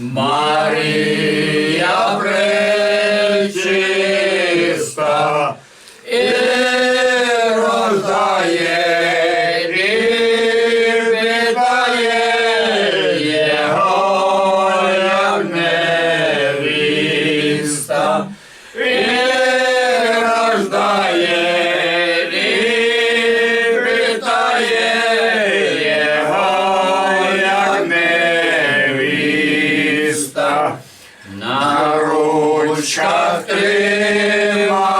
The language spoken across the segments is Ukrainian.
Марія пречиста, і рождає, і питає його, як невіста. І На ручках тримає,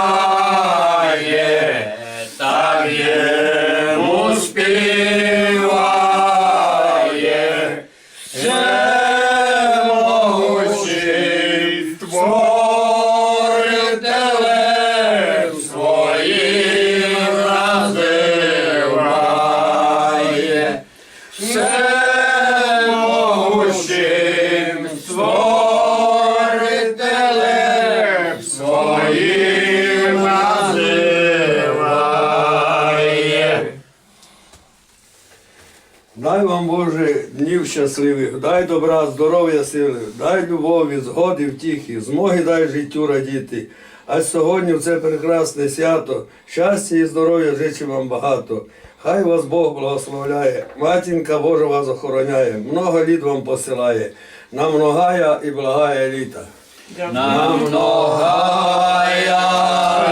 Дай вам Боже днів щасливих, дай добра, здоров'я, сили, дай любові, згоди, втіхи, змоги дай життю радіти. А сьогодні в це прекрасне свято, щастя і здоров'я жичу вам багато. Хай вас Бог благословляє, матінка Божа вас охороняє, много літ вам посилає, на многая і благая літа. На многая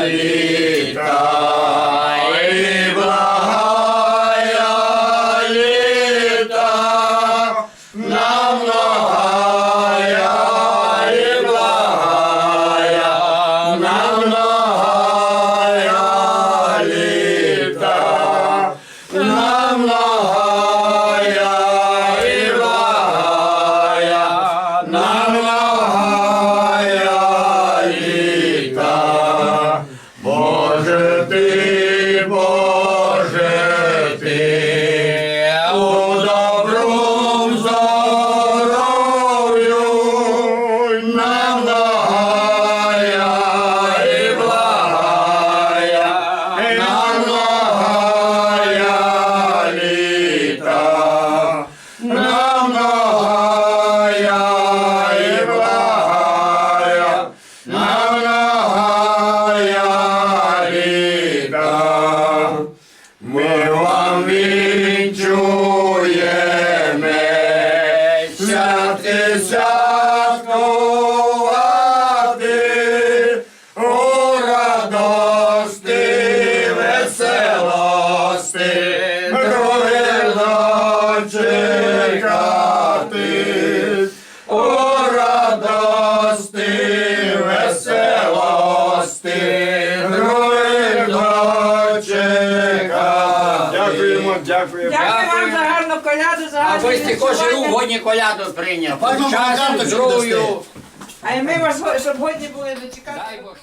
літа Ми вам вінчуємо святи святкувати веселости. У радости, веселости, Дякуємо, дякую. Дякую вам за гарну коляду, за А гарне ви стільки живу, відчування. годні коляду прийняв. Пану здоров'ю. А й ми вас, щоб годні були дочекати. Дай Бог.